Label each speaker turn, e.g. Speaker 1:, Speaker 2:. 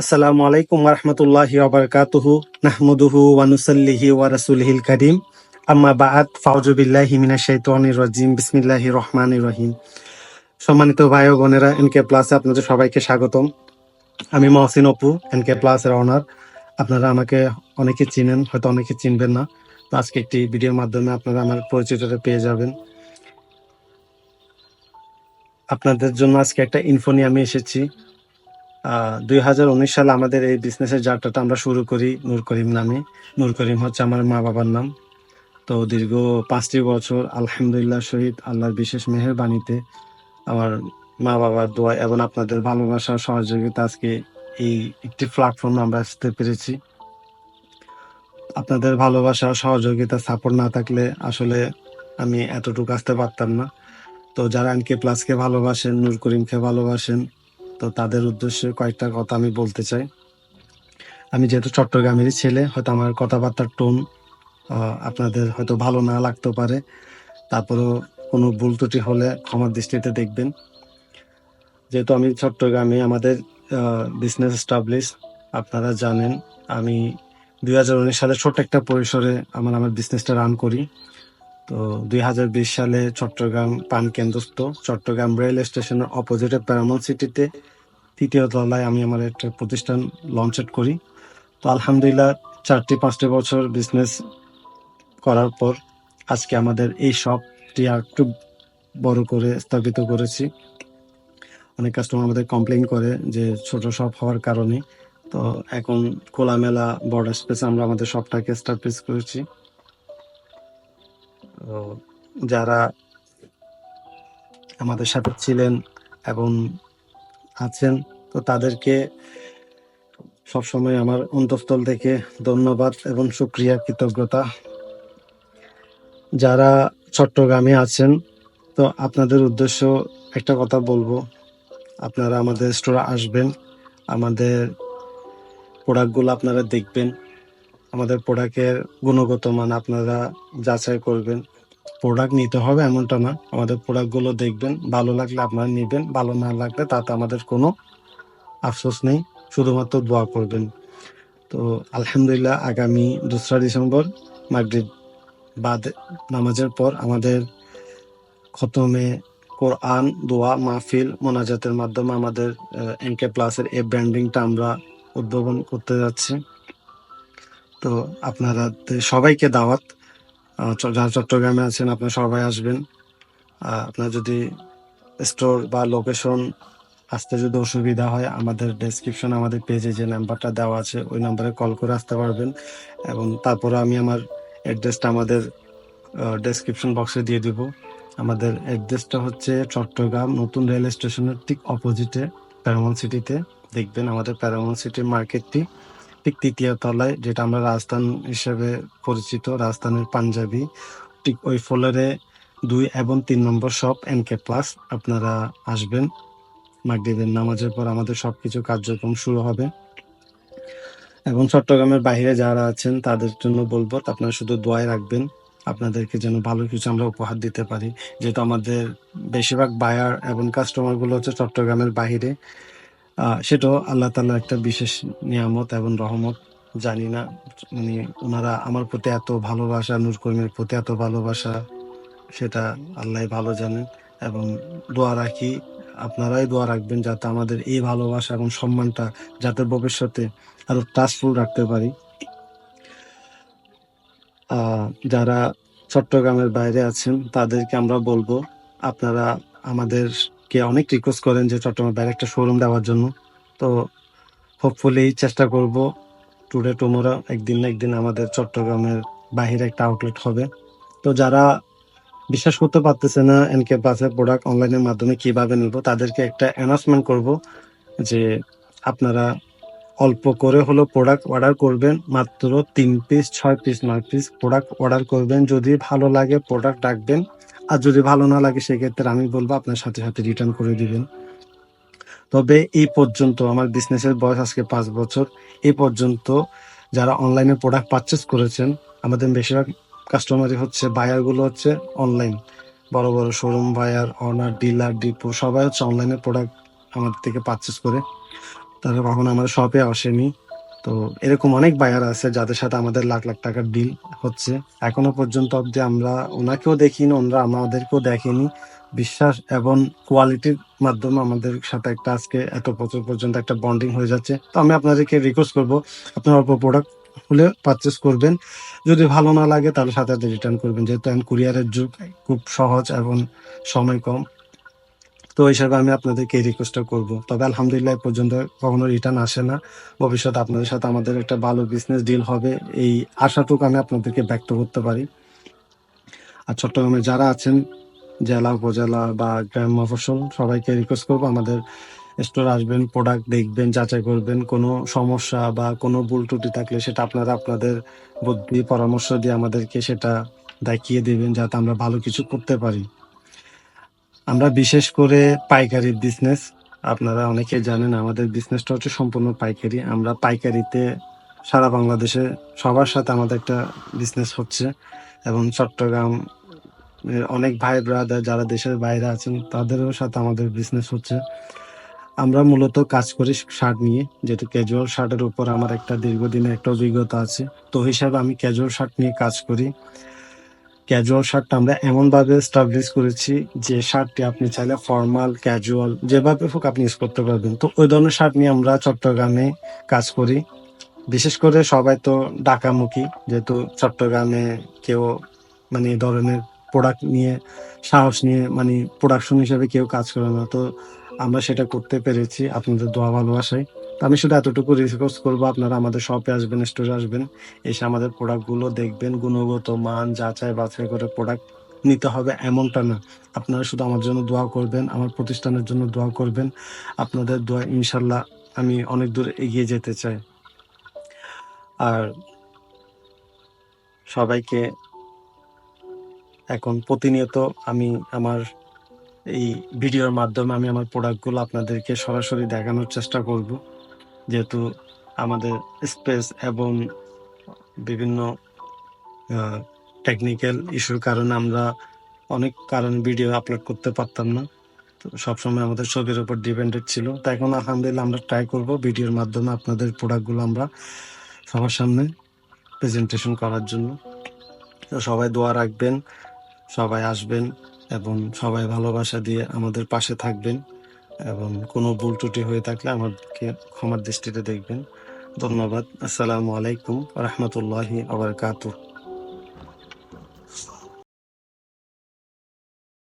Speaker 1: আসসালামু আলাইকুম রহমতুল্লাহি ওবরকাতুহু নাহমুদুহু ওয়ানুসাল্লিহি ওয়া রাসূলিহিল কারীম। আম্মা বাআদ ফাউজু বিল্লাহি মিনাশ শাইতানির রাজিম, বিসমিল্লাহির রহমানির রহিম। সম্মানিত ভাই ও বোনেরা, এনকে প্লাসে আপনাদের সবাইকে স্বাগতম। আমি মহসিন অপু, এনকে প্লাসের অনার আপনারা আমাকে অনেকে চিনেন, হয়তো অনেকে চিনবেন না। তো আজকে একটি ভিডিওর মাধ্যমে আপনারা আমার পরিচিতটা পেয়ে যাবেন। আপনাদের জন্য আজকে একটা ইনফো নিয়ে আমি এসেছি। দুই হাজার উনিশ সালে আমাদের এই বিজনেসের যাত্রাটা আমরা শুরু করি নূর করিম নামে। নূর করিম হচ্ছে আমার মা বাবার নাম। তো দীর্ঘ পাঁচটি বছর আলহামদুলিল্লাহ শহীদ, আল্লাহর বিশেষ মেহেরবাণীতে আমার মা বাবার দোয়া এবং আপনাদের ভালোবাসা সহযোগিতা আজকে এই একটি প্ল্যাটফর্ম আমরা আসতে পেরেছি। আপনাদের ভালোবাসা সহযোগিতা সাপোর্ট না থাকলে আসলে আমি এতটুকু আসতে পারতাম না। তো যারা এনকে প্লাসকে ভালোবাসেন, নূর করিমকে ভালোবাসেন তো তাদের উদ্দেশ্যে কয়েকটা কথা আমি বলতে চাই। আমি যেহেতু চট্টগ্রামেরই ছেলে, হয়তো আমার কথাবার্তার টোন আপনাদের হয়তো ভালো না লাগতেও পারে। তারপরেও কোনো ভুল ত্রুটি হলে ক্ষমার দৃষ্টিতে দেখবেন। যেহেতু আমি চট্টগ্রামে আমাদের বিজনেস স্টাবলিশ আপনারা জানেন, আমি দুই হাজার উনিশ সালে ছোট্ট একটা পরিসরে আমার আমার বিজনেসটা রান করি। তো দুই হাজার বিশ সালে চট্টগ্রাম পান কেন্দ্রস্থ চট্টগ্রাম রেল স্টেশনের অপোজিটে প্যারামল সিটিতে তৃতীয় তলায় আমি আমার একটা প্রতিষ্ঠান লঞ্চ করি। তো আলহামদুলিল্লাহ চারটি পাঁচটি বছর বিজনেস করার পর আজকে আমাদের এই শপটি আর একটু বড় করে স্থাপিত করেছি। অনেক কাস্টমার আমাদের কমপ্লেন করে যে ছোট শপ হওয়ার কারণে। তো এখন খোলামেলা বড় স্পেস আমরা আমাদের শপটাকে স্টাবলিশ করেছি। তো যারা আমাদের সাথে ছিলেন এবং আছেন, তো তাদেরকে সবসময় আমার অন্তঃস্থল থেকে ধন্যবাদ এবং সুক্রিয়া, কৃতজ্ঞতা। যারা চট্টগ্রামে আছেন, তো আপনাদের উদ্দেশ্য একটা কথা বলব। আপনারা আমাদের স্টোরে আসবেন, আমাদের প্রোডাক্টগুলো আপনারা দেখবেন, আমাদের প্রোডাক্টের গুণগত মান আপনারা যাচাই করবেন। প্রোডাক্ট নিতে হবে এমনটা না। আমাদের প্রোডাক্টগুলো দেখবেন, ভালো লাগলে আপনারা নেবেন, ভালো না লাগলে তাতে আমাদের কোনো আফসোস নেই, শুধুমাত্র দোয়া করবেন। তো আলহামদুলিল্লাহ, আগামী দোসরা ডিসেম্বর, মাগরিব বাদ নামাজের পর আমাদের খতমে কোরআন, দোয়া, মাহফিল, মোনাজাতের মাধ্যমে আমাদের এনকে প্লাসের এই ব্র্যান্ডিংটা আমরা উদ্ভাবন করতে যাচ্ছি। তো আপনারা সবাইকে দাওয়াত। যারা চট্টগ্রামে আছেন, আপনারা সবাই আসবেন। আপনার যদি স্টোর বা লোকেশন আসতে যদি অসুবিধা হয়, আমাদের ডেসক্রিপশন আমাদের পেজে যে নাম্বারটা দেওয়া আছে, ওই নাম্বারে কল করে আসতে পারবেন। এবং তারপরে আমি আমার অ্যাড্রেসটা আমাদের ডেসক্রিপশন বক্সে দিয়ে দিব। আমাদের অ্যাড্রেসটা হচ্ছে চট্টগ্রাম নতুন রেল স্টেশনের ঠিক অপোজিটে প্যারামন সিটিতে দেখবেন আমাদের প্যারামন সিটির মার্কেটটি ঠিক তৃতীয় তলায়, যেটা আমরা রাজস্থান হিসেবে পরিচিত, রাজস্থানের পাঞ্জাবি। ঠিক ওই ফ্লোরে দুই এবং তিন নম্বর শপ এন কে প্লাস আপনারা আসবেন। মাগরিবের নামাজের পর আমাদের সবকিছু কার্যক্রম শুরু হবে। এবং চট্টগ্রামের বাইরে যারা আছেন, তাদের জন্য বলব, আপনারা শুধু দোয়াই রাখবেন। আপনাদেরকে যেন ভালো কিছু আমরা উপহার দিতে পারি। যেহেতু আমাদের বেশিরভাগ বায়ার এবং কাস্টমারগুলো হচ্ছে চট্টগ্রামের বাহিরে সেটাও আল্লাহ তাল্লাহ একটা বিশেষ নিয়ামত এবং রহমত। জানি না মানে ওনারা আমার প্রতি এত ভালোবাসা, নূর কর্মীর প্রতি এত ভালোবাসা, সেটা আল্লাহ ভালো জানেন। এবং দোয়া রাখি, আপনারাই দোয়া রাখবেন যাতে আমাদের এই ভালোবাসা এবং সম্মানটা যাতে ভবিষ্যতে আরও ট্রাস্টফুল রাখতে পারি। যারা চট্টগ্রামের বাইরে আছেন, তাদেরকে আমরা বলব, আপনারা আমাদেরকে অনেক রিকোয়েস্ট করেন যে চট্টগ্রামের বাইরে একটা শোরুম দেওয়ার জন্য। তো হোপফুলি চেষ্টা করব টুডে টুমোরা একদিন না একদিন আমাদের চট্টগ্রামের বাহিরে একটা আউটলেট হবে। তো যারা বিশ্বাস করতে পারতেছে না এনকে বাসের প্রোডাক্ট অনলাইনের মাধ্যমে কীভাবে নিব, তাদেরকে একটা অ্যানাউন্সমেন্ট করব যে আপনারা অল্প করে হলো প্রোডাক্ট অর্ডার করবেন, মাত্র তিন পিস ছয় পিস নয় পিস প্রোডাক্ট অর্ডার করবেন। যদি ভালো লাগে প্রোডাক্ট রাখবেন, আর যদি ভালো না লাগে, সেক্ষেত্রে আমি বলব আপনার সাথে সাথে রিটার্ন করে দিবেন। তবে এই পর্যন্ত আমার বিজনেসের বয়স আজকে পাঁচ বছর। এই পর্যন্ত যারা অনলাইনে প্রোডাক্ট পারচেস করেছেন, আমাদের বেশিরভাগ কাস্টমারই হচ্ছে বায়ারগুলো হচ্ছে অনলাইন বড় বড় showroom buyer owner dealer depot সবাই হচ্ছে অনলাইনে প্রোডাক্ট আমাদের থেকে পারচেস করে। তারা কখনো আমাদের শপে আসেনি। তো এরকম অনেক বায়ার আছে যাদের সাথে আমাদের লাখ লাখ টাকার ডিল হচ্ছে। এখনও পর্যন্ত অবধি আমরা ওনাকেও দেখিনি, ওনারা আমাদেরকেও দেখেনি। বিশ্বাস এবং কোয়ালিটির মাধ্যমে আমাদের সাথে একটা আজকে এত বছর পর্যন্ত একটা বন্ডিং হয়ে যাচ্ছে। তো আমি আপনাদেরকে রিকোয়েস্ট করব, আপনার অল্প প্রোডাক্ট হলে পারচেস করবেন। যদি ভালো না লাগে তাহলে সাথে সাথে রিটার্ন করবেন। যেহেতু এখন কুরিয়ারের যুগ, খুব সহজ এবং সময় কম। তো হিসাবে আমি আপনাদেরকে এই রিকোয়েস্টটা করব। তবে আলহামদুলিল্লাহ পর্যন্ত কখনো রিটার্ন আসে না। ভবিষ্যতে আপনাদের সাথে আমাদের একটা ভালো বিজনেস ডিল হবে এই আশাটুকু আমি আপনাদেরকে ব্যক্ত করতে পারি। আর চট্টগ্রামে যারা আছেন, জেলা উপজেলা বা গ্রাম মফস্বল, সবাইকে রিকোয়েস্ট করব আমাদের স্টোর আসবেন প্রোডাক্ট দেখবেন, যাচাই করবেন। কোনো সমস্যা বা কোনো ভুল ত্রুটি থাকলে সেটা আপনারা আপনাদের বুদ্ধি, পরামর্শ দিয়ে আমাদেরকে সেটা দেখিয়ে দেবেন, যাতে আমরা ভালো কিছু করতে পারি। আমরা বিশেষ করে পাইকারি বিজনেস আপনারা অনেকে জানেন আমাদের বিজনেসটা হচ্ছে সম্পূর্ণ পাইকারি। আমরা পাইকারিতে সারা বাংলাদেশে সবার সাথে আমাদের একটা বিজনেস হচ্ছে এবং চট্টগ্রাম অনেক ভাই ব্রাদার যারা দেশের বাইরে আছেন, তাদেরও সাথে আমাদের বিজনেস হচ্ছে। আমরা মূলত কাজ করি শার্ট নিয়ে, যেহেতু ক্যাজুয়াল শার্টের উপর আমার একটা দীর্ঘদিনের একটা অভিজ্ঞতা আছে। তো হিসাবে আমি ক্যাজুয়াল শার্ট নিয়ে কাজ করি। ক্যাজুয়াল শার্টটা আমরা এমনভাবে স্টাবলিশ করেছি যে শার্টটি আপনি চাইলে ফর্মাল ক্যাজুয়াল যেভাবে হোক আপনি ইউজ করতে পারবেন। তো ওই ধরনের শার্ট নিয়ে আমরা চট্টগ্রামে কাজ করি। বিশেষ করে সবাই তো ঢাকামুখী, যেহেতু চট্টগ্রামে কেউ মানে এই ধরনের প্রোডাক্ট নিয়ে, সাহস নিয়ে মানে প্রোডাকশন হিসেবে কেউ কাজ করে না। তো আমরা সেটা করতে পেরেছি। আপনাদের দোয়া ভালোবাসায়। আমি শুধু এতটুকু রিকোয়েস্ট করব, আপনারা আমাদের শপে আসবেন স্টোরে আসবেন, এসে আমাদের প্রোডাক্টগুলো দেখবেন, গুণগত মান, যাচাই বাছাই করে প্রোডাক্ট নিতে হবে এমনটা না। আপনারা শুধু আমার জন্য দোয়া করবেন, আমার প্রতিষ্ঠানের জন্য দোয়া করবেন। আপনাদের দোয়া ইনশাল্লাহ আমি অনেক দূর এগিয়ে যেতে চাই। আর সবাইকে এখন প্রতিনিয়ত আমি আমার এই ভিডিওর মাধ্যমে আমি আমার প্রোডাক্টগুলো আপনাদেরকে সরাসরি দেখানোর চেষ্টা করব। যেহেতু আমাদের স্পেস এবং বিভিন্ন টেকনিক্যাল ইস্যুর কারণে আমরা অনেক কারণ ভিডিও আপলোড করতে পারতাম না। তো সবসময় আমাদের ছবির উপর ডিপেন্ডেড ছিল। তো এখন আলহামদুলিল্লাহ আমরা ট্রাই করব ভিডিওর মাধ্যমে আপনাদের প্রোডাক্টগুলো আমরা সবার সামনে প্রেজেন্টেশন করার জন্য। তো সবাই দোয়া রাখবেন, সবাই আসবেন এবং সবাই ভালোবাসা দিয়ে আমাদের পাশে থাকবেন। এবং কোনো ভুল ত্রুটি হয়ে থাকলে আমাদেরকে ক্ষমার দৃষ্টিতে দেখবেন। ধন্যবাদ। আসসালামু আলাইকুম রহমতুল্লাহি আবরকাতুহ